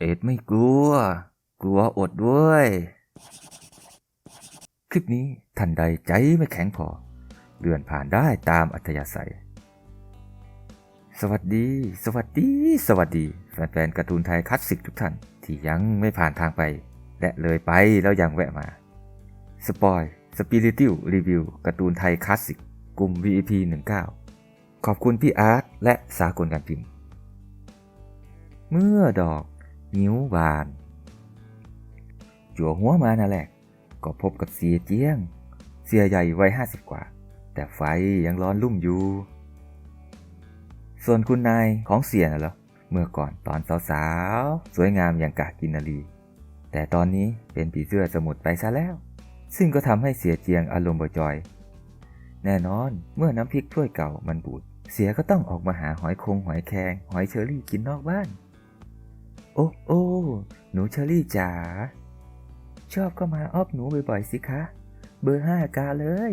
เอ็ดไม่กลัว กลัวอดด้วย คลิปนี้ท่านใดใจไม่แข็งพอ เลื่อนผ่านได้ตามอัธยาศัย สวัสดี สวัสดี สวัสดี แฟนๆการ์ตูนไทยคลาสสิกทุกท่าน ที่ยังไม่ผ่านทางไป และเลยไปแล้วยังแวะมา สปอยสปิริติวรีวิวการ์ตูนไทยคลาสสิกกลุ่ม VIP 19 ขอบคุณพี่อาร์ตและสากลการพิมพ์ เมื่อดอก นิ้วบาน จั่วหัวมานั่นแหละ ก็พบกับเสียเจียง เสียใหญ่วัยห้าสิบกว่า แต่ไฟยังร้อนลุ่มอยู่ ส่วนคุณนายของเสียน่ะเหรอ เมื่อก่อนตอนสาวๆ สวยงามอย่างกากินนารี แต่ตอนนี้เป็นผีเสื้อสมุทรไปซะแล้ว ซึ่งก็ทำให้เสียเจียงอารมณ์บจอย แน่นอนเมื่อน้ำพริกถ้วยเก่ามันบูดเสียก็ต้องออกมาหาหอยคงหอยแครงหอยเชอรี่กินนอกบ้าน โอ้โอ้หนูเชอรี่จ๋า ชอบก็มาอ้อบหนูบ่อยๆสิคะ เบอร์ห้ากาเลย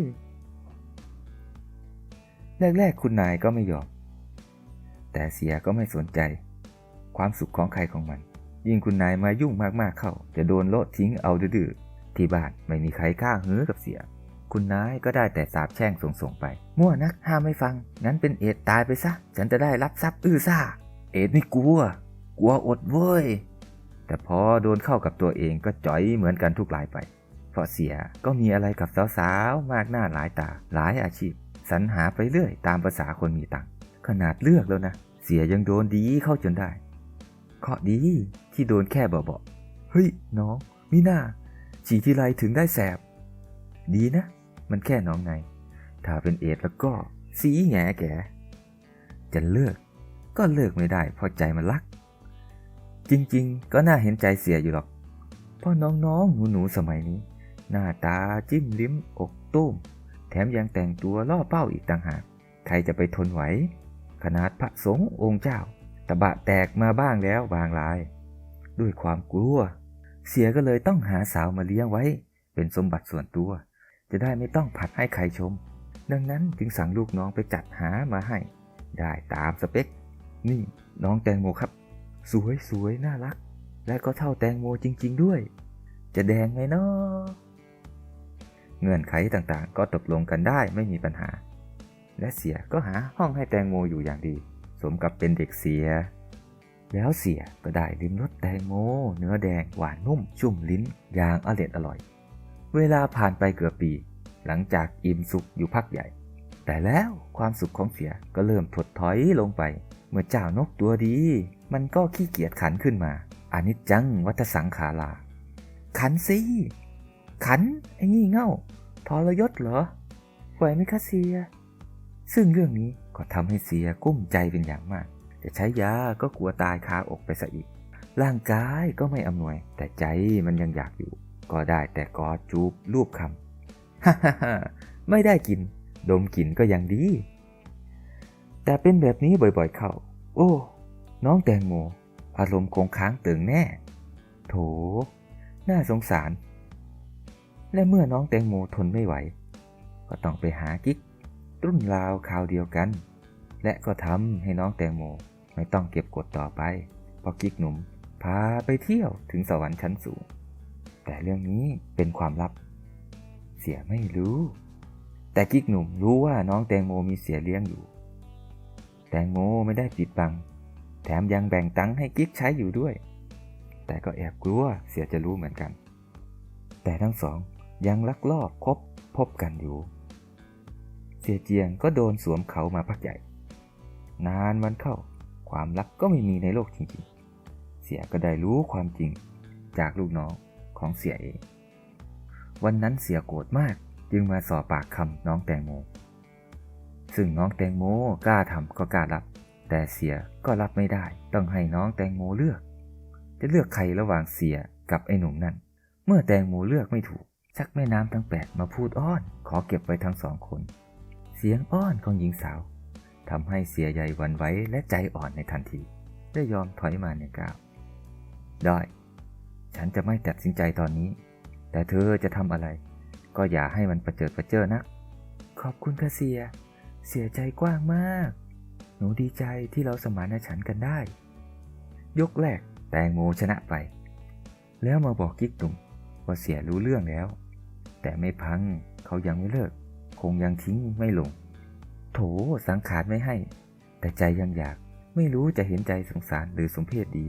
แรกๆคุณนายก็ไม่ยอม แต่เสียก็ไม่สนใจ ความสุขของใครของมัน ยิ่งคุณนายมายุ่งมากๆเข้า จะโดนโลดทิ้งเอาดื้อที่บ้านไม่มีใครกล้าเหื้อกับเสีย คุณนายก็ได้แต่สาบแช่งส่งๆไป มั่วนักห้ามไม่ฟัง งั้นเป็นเอ็ดตายไปซะ ฉันจะได้รับทรัพย์อื้อซ่า เอ็ดไม่กลัว กลัวอดเว้ย แต่พอโดนเข้ากับตัวเองก็จ่อยเหมือนกันทุกรายไป เพราะเสียก็มีอะไรกับสาวๆ มากหน้าหลายตาหลายอาชีพ สรรหาไปเรื่อยตามภาษาคนมีตังค์ขนาดเลือกแล้วนะ เสียยังโดนดีเข้าจนได้เคราะดีที่โดนแค่เบาๆเฮ้ยน้องมิน่าฉี่ทีไรถึงได้แสบ ดีนะ มันแค่น้องใน ถ้าเป็นเอดแล้วก็สีแง่แกจะเลิก ก็เลิกไม่ได้เพราะใจมันรัก จริงๆ ก็น่าเห็นใจเสียอยู่หรอกเพราะน้องๆหนูๆสมัยนี้ หน้าตาจิ้มลิ้มอกตุ้ม แถมยังแต่งตัวล่อเป้าอีกต่างหาก ใครจะไปทนไหว ขนาดพระสงฆ์องค์เจ้า ตะบะแตกมาบ้างแล้วบางราย ด้วยความกลัว เสียก็เลยต้องหาสาวมาเลี้ยงไว้ เป็นสมบัติส่วนตัว จะได้ไม่ต้องผัดให้ใครชม ดังนั้นจึงสั่งลูกน้องไปจัดหามาให้ ได้ตามสเปค นี่น้องแตงโมครับ สวยสวยน่ารัก และก็เท่าแตงโมจริง ๆ ด้วย จะแดงไงเนาะเงื่อนไขต่างๆ ก็ตกลงกันได้ไม่มีปัญหา และเสียก็หาห้องให้แตงโมอยู่อย่างดี สมกับเป็นเด็กเสีย แล้วเสียก็ได้ลิ้มรสแตงโม เนื้อแดงหวานนุ่ม ชุ่มลิ้นอย่างอร่อยอร่อย เวลาผ่านไปเกือบปี หลังจากอิ่มสุขอยู่พักใหญ่ แต่แล้วความสุขของเสียก็เริ่มถดถอยลงไป เมื่อเจ้านกตัวดี มันก็ขี้เกียจขันขึ้นมาอานิจจังวัฏสังขาราขันสิขันไอ้งี่เง่าทรยศเหรอไหวไหมคะเสีย ซึ่งเรื่องนี้ก็ทำให้เสียกุ้มใจเป็นอย่างมาก จะใช้ยาก็กลัวตายคาอกไปซะอีก ร่างกายก็ไม่อำนวย แต่ใจมันยังอยากอยู่ ก็ได้แต่กอดจูบรูปคำฮ่าฮ่าฮ่าไม่ได้กิน ดมกลิ่นก็ยังดี แต่เป็นแบบนี้บ่อยๆเข้า โอ้ น้องแตงโม อารมณ์คงค้างตึงแน่ โถ น่าสงสาร และเมื่อน้องแตงโมทนไม่ไหว ก็ต้องไปหากิ๊กรุ่นราวคราวเดียวกัน และก็ทำให้น้องแตงโมไม่ต้องเก็บกดต่อไป เพราะกิ๊กหนุ่มพาไปเที่ยวถึงสวรรค์ชั้นสูง แต่เรื่องนี้เป็นความลับ เสียไม่รู้ แต่กิ๊กหนุ่มรู้ว่าน้องแตงโมมีเสียเลี้ยงอยู่ แตงโมไม่ได้ปิดบัง แถมยังแบ่งตังค์ให้กิ๊กใช้อยู่ด้วย แต่ก็แอบกลัวเสียจะรู้เหมือนกัน แต่ทั้งสองยังลักลอบคบพบกันอยู่ เสียเจียงก็โดนสวมเขามาพักใหญ่ นานวันเข้า ความรักก็ไม่มีในโลกจริงๆ เสียก็ได้รู้ความจริงจากลูกน้องของเสียเอง วันนั้นเสียโกรธมากจึงมาสอบปากคำน้องแตงโม ซึ่งน้องแตงโมกล้าทำก็กล้ารับ แต่เสียก็รับไม่ได้ ต้องให้น้องแตงโมเลือก จะเลือกใครระหว่างเสียกับไอ้หนุ่มนั่น เมื่อแตงโมเลือกไม่ถูก ชักแม่น้ำทั้งแปดมาพูดอ้อน ขอเก็บไว้ทั้งสองคน เสียงอ้อนของหญิงสาวทำให้เสียใหญ่หวันไหวและใจอ่อนในทันที ได้ยอมถอยมาในก้าวได้ ฉันจะไม่ตัดสินใจตอนนี้ แต่เธอจะทำอะไร ก็อย่าให้มันประเจิดประเจิอนัก ขอบคุณค่ะเสีย เสียใจกว้างมาก หนูดีใจที่เราสมานฉันกันได้ ยกแรกแตงโมชนะไป แล้วมาบอกกิ๊กตุ่มว่าเสียรู้เรื่องแล้ว แต่ไม่พังเขายังไม่เลิก คงยังทิ้งไม่ลง โถสังขารไม่ให้ แต่ใจยังอยากไม่รู้จะเห็นใจสงสารหรือสมเพศดี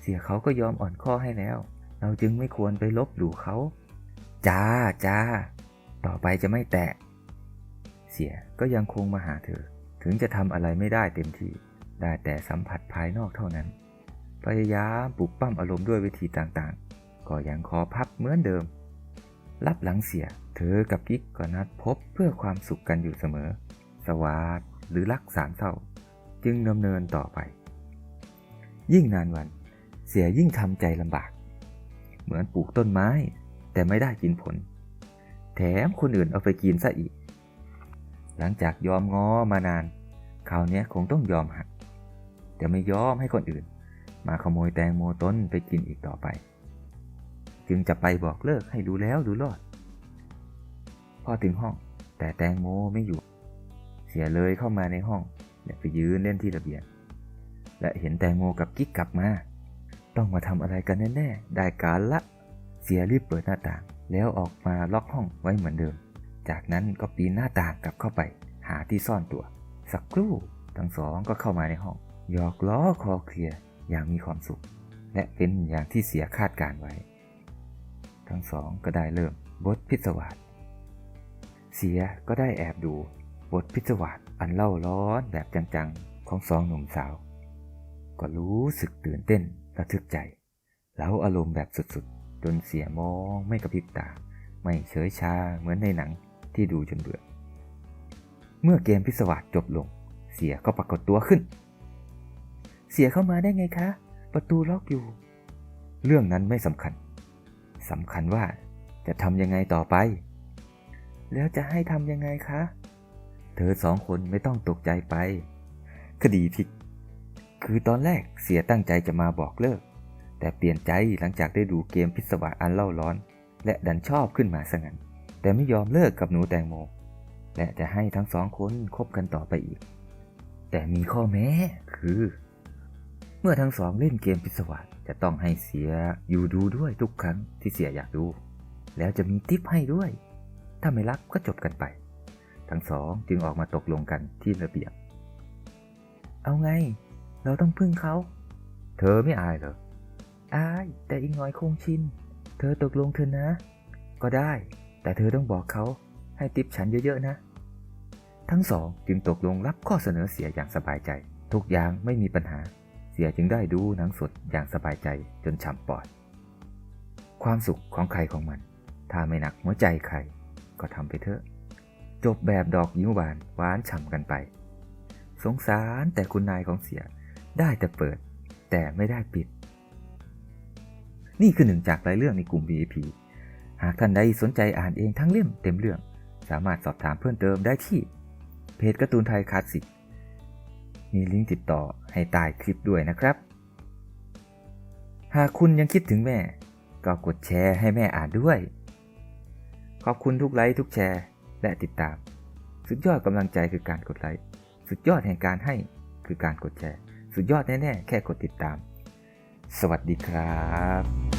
เสียเขาก็ยอมอ่อนข้อให้แล้ว เราจึงไม่ควรไปลบหลู่เขา จ้าจ้า ต่อไปจะไม่แตะ สียก็ยังคงมาหาเธอ ถึงจะทำอะไรไม่ได้เต็มที่ ได้แต่สัมผัสภายนอกเท่านั้น พยายามปลุกปั้มอารมณ์ด้วยวิธีต่างๆ ก็ยังขอพับเหมือนเดิม รับหลังเสีย เธอกับกิ๊กก็นัดพบเพื่อความสุขกันอยู่เสมอ สวาดหรือรักสามเศร้าจึงดำเนินต่อไป ยิ่งนานวัน เสียยิ่งทำใจลำบาก เหมือนปลูกต้นไม้ แต่ไม่ได้กินผล แถมคนอื่นเอาไปกินซะอีก หลังจากยอมง้อมานานคราวนี้คงต้องยอมหักจะไม่ยอมให้คนอื่น มาขโมยแตงโมต้นไปกินอีกต่อไป จึงจะไปบอกเลิกให้รู้แล้วรู้รอด พอถึงห้องแต่แตงโมไม่อยู่ เสียเลยเข้ามาในห้องไปยืนเล่นที่ระเบียง และเห็นแตงโมกับกิ๊กกลับมา ต้องมาทำอะไรกันแน่ๆ ได้การละ เสียรีบเปิดหน้าต่าง แล้วออกมาล็อกห้องไว้เหมือนเดิม จากนั้นก็ปีนหน้าต่างกลับเข้าไป หาที่ซ่อนตัว สักครู่ทั้งสองก็เข้ามาในห้องหยอกล้อคลอเคลียร์อย่างมีความสุข และเป็นอย่างที่เสียคาดการไว้ ทั้งสองก็ได้เริ่มบทพิศวาสเสียก็ได้แอบดูบทพิศวาสอันเล่าร้อนแบบจังๆของสองหนุ่มสาว ก็รู้สึกตื่นเต้นระทึกใจ แล้วอารมณ์แบบสุดๆ จนเสียมองไม่กระพริบตา ไม่เฉยชาเหมือนในหนัง ที่ดูจนเบื่อ เมื่อเกมพิศวาสจบลง เสียก็ปรากฏตัวขึ้น เสียเข้ามาได้ไงคะ ประตูล็อกอยู่ เรื่องนั้นไม่สำคัญสำคัญว่าจะทำยังไงต่อไป แล้วจะให้ทำยังไงคะ เธอสองคนไม่ต้องตกใจไป คดีพลิก คือตอนแรกเสียตั้งใจจะมาบอกเลิก แต่เปลี่ยนใจหลังจากได้ดูเกมพิศวาสอันเล่าร้อน และดันชอบขึ้นมาซะงั้น แต่ไม่ยอมเลิกกับหนูแตงโม และจะให้ทั้งสองคนคบกันต่อไปอีก แต่มีข้อแม้คือ เมื่อทั้งสองเล่นเกมพิศวาสจะต้องให้เสียอยู่ดูด้วยทุกครั้งที่เสียอยากดู แล้วจะมีทิปให้ด้วย ถ้าไม่รักก็จบกันไป ทั้งสองจึงออกมาตกลงกันที่ระเบียบ เอาไง เราต้องพึ่งเขา เธอไม่อายเหรออายแต่อีกน้อยคงชิน เธอตกลงเธอนะ ก็ได้ แต่เธอต้องบอกเขาให้ติปฉันเยอะๆนะ ทั้งสองจึงตกลงรับข้อเสนอเสียอย่างสบายใจ ทุกอย่างไม่มีปัญหา เสียจึงได้ดูหนังสดอย่างสบายใจจนฉ่ำปอด ความสุขของใครของมัน ถ้าไม่หนักหัวใจใคร ก็ทำไปเถอะ จบแบบดอกยิ้วหวานหวานฉ่ำกันไป สงสารแต่คุณนายของเสียได้แต่เปิด แต่ไม่ได้ปิด นี่คือหนึ่งจากหลายเรื่องในกลุ่ม VIP หากท่านใดสนใจอ่านเองทั้งเล่มเต็มเรื่อง สามารถสอบถามเพิ่มเติมได้ที่ เพจการ์ตูนไทยคลาสสิกมีลิงก์ติดต่อให้ใต้คลิปด้วยนะครับ หากคุณยังคิดถึงแม่ ก็กดแชร์ให้แม่อ่านด้วย ขอบคุณทุกไลค์ทุกแชร์ และติดตาม สุดยอดกำลังใจคือการกดไลค์ สุดยอดแห่งการให้คือการกดแชร์ สุดยอดแน่ๆแค่กดติดตาม สวัสดีครับ